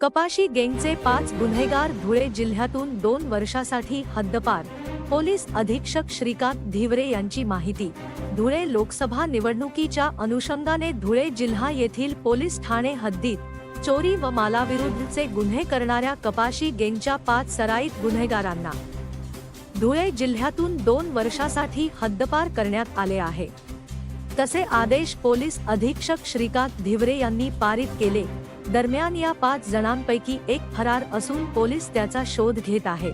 कपाशी गँगचे पाच गुन्हेगार धुळे जिल्ह्यातून दोन वर्षासाठी हद्दपार. पोलीस अधीक्षक श्रीकांत धिवरे यांची माहिती. धुळे लोकसभा निवडणुकीच्या अनुषंगाने धुळे जिल्हा येथील पोलीस ठाणे हद्दीत चोरी व मालाविरुद्धचे गुन्हे करणाऱ्या कपाशी गँगच्या पाच सराईत गुन्हेगारांना. धुळे जिल्ह्यातून दोन वर्षासाठी हद्दपार करण्यात आले आहे. तसे आदेश पोलीस अधीक्षक श्रीकांत धिवरे यांनी पारित केले. दरम्यान या पाच जणांपैकी एक फरार असून पोलीस त्याचा शोध घेत आहेत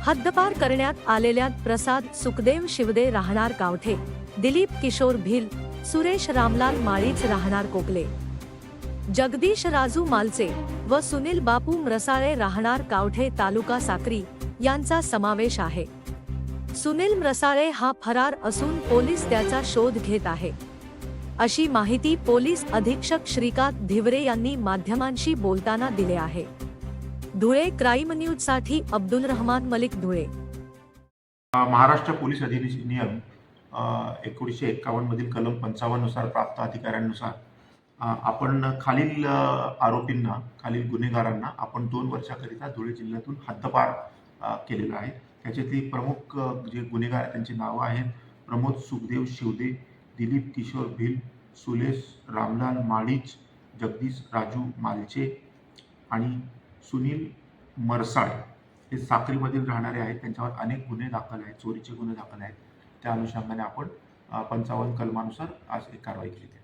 हद्दपार करण्यात आलेल्या प्रसाद सुखदेव शिवदे राहणार गावठे दिलीप किशोर भिल सुरेश रामलाल माळीच राहणार कोकले. जगदीश राजू मालचे व सुनील बापू म्रसाळे राहणार कावठे तालुका साक्री यांचा समावेश आहे. सुनील म्रसाळे हा फरार असून पोलीस त्याचा शोध घेत आहे. अशी माहिती पोलीस अधीक्षक श्रीकांत धिवरे यांनी माध्यमांशी बोलताना दिले आहे. धुळे क्राईम न्यूजसाठी अब्दुल रहमान मलिक धुळे. महाराष्ट्र पोलीस अधिनियम एकोणीसशे एक्कावन्नमधील कलम पंचावन्ननुसार प्राप्त अधिकाऱ्यांनुसार आपण खालील आरोपींना खालील गुन्हेगारांना आपण दोन वर्षाकरिता धुळे जिल्ह्यातून हद्दपार केलेला केलेलं आहे. त्याच्यातली प्रमुख जे गुन्हेगार त्यांची नावं आहेत. प्रमोद सुखदेव शिवदे दिलीप किशोर भिल सुलेश रामलाल माळीच जगदीश राजू मालचे आणि सुनील मरसाळे हे साखरीमधील राहणारे आहेत. त्यांच्यावर अनेक गुन्हे दाखल आहेत चोरीचे गुन्हे दाखल आहेत. त्या अनुषंगाने आपण पंचावन्न कलमानुसार आज एक कारवाई केली.